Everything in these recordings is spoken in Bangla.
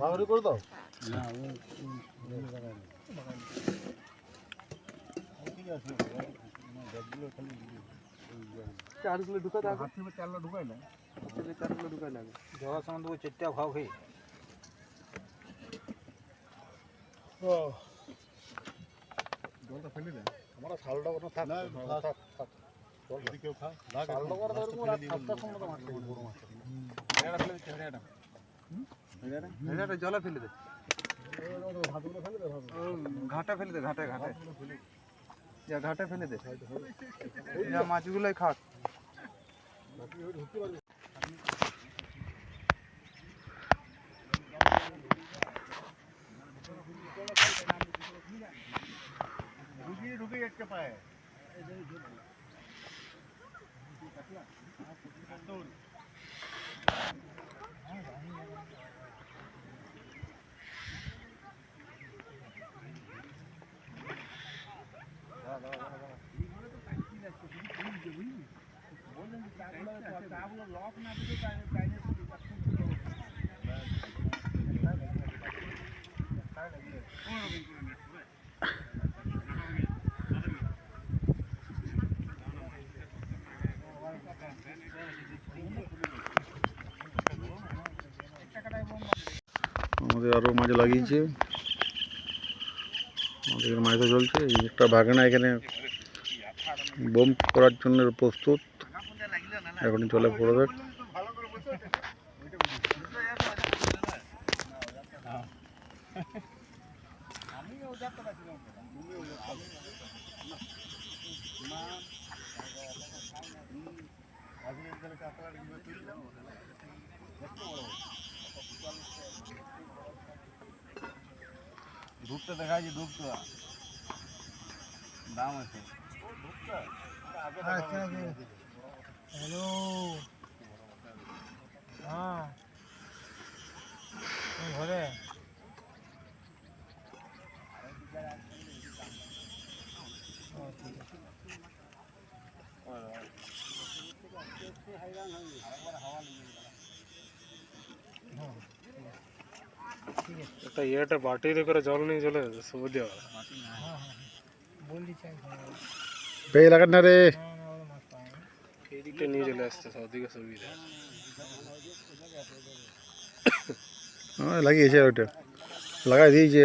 ভাড়াভাড়ি করে দাও? চারগুলো ঢুকা থাকে হাত থেকে চালটা ঢুকাই না। চারগুলো ঢুকা লাগে যাওয়ার সময় তো চারটা ভাগ হয়ে জলটা ফেলে দেন আমরা শালটা কোনো থাক। থাক থাক যদি কেউ খা শালটা করে ধরবো রাত সাতটার সময় তো মাছ বড় মাছ। এটা জলে ফেলে দে ভাতগুলো ফেলে দে। ভাত ও, ঘাটে ফেলে দে ঘাটে ঘাটে। যা ঘাটে ফেলে দে। যা মাছগুলোই খাক। ঢুকিয়ে ঢুকিয়ে একটা পায়। আমাদের আরও মাছ লাগিয়েছে। আমাদের এখানে মাছ চলছে। একটা বাগানা, এখানে বোম করার জন্য প্রস্তুত। এখন চলে পড়বে ধূপটা যায় ধূপটা। দাম আছে। হ্যালো হ্যাঁ ঘরে একটা ইয়েটা বাটিতে করে জল নিয়ে চলে যেত সুবিধা হয় পেয়ে লাগান না রে। এই দিকটা নিয়ে চলে আসতে সবদিকে সুবিধা হ্যাঁ লাগিয়েছে ওটা লাগাই দিয়েছে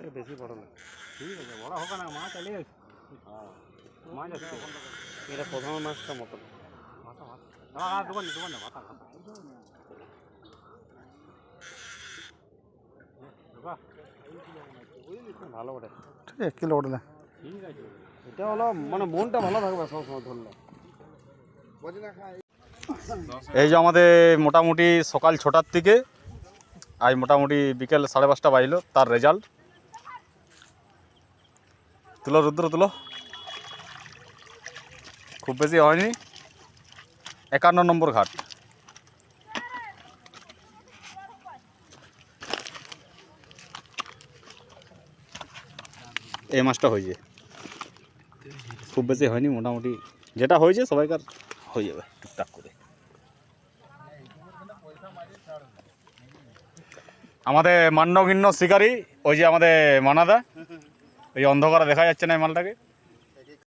এদিকে বেশি বড় না এটা প্রথম মাছটা মতো। ভালো ঠিক আছে এক কিলো। এটা হলো মানে মনটা ভালো থাকবে সবসময় ধরলে। এই যে আমাদের মোটামুটি সকাল ছটার থেকে আজ মোটামুটি বিকেল সাড়ে পাঁচটা বাজলো তার রেজাল্ট তুলো, রুদ্র তুলো। খুব বেশি হয়নি। একান্ন নম্বর ঘাট। এই মাছটা হয়েছে। খুব বেশি হয়নি, মোটামুটি যেটা হয়েছে সবাইকার হয়ে যাবে টুকটাক করে। আমাদের মান্যগিন্য শিকারী, ওই যে আমাদের মানাদা। ওই অন্ধকারে দেখা যাচ্ছে না এই মালটাকে।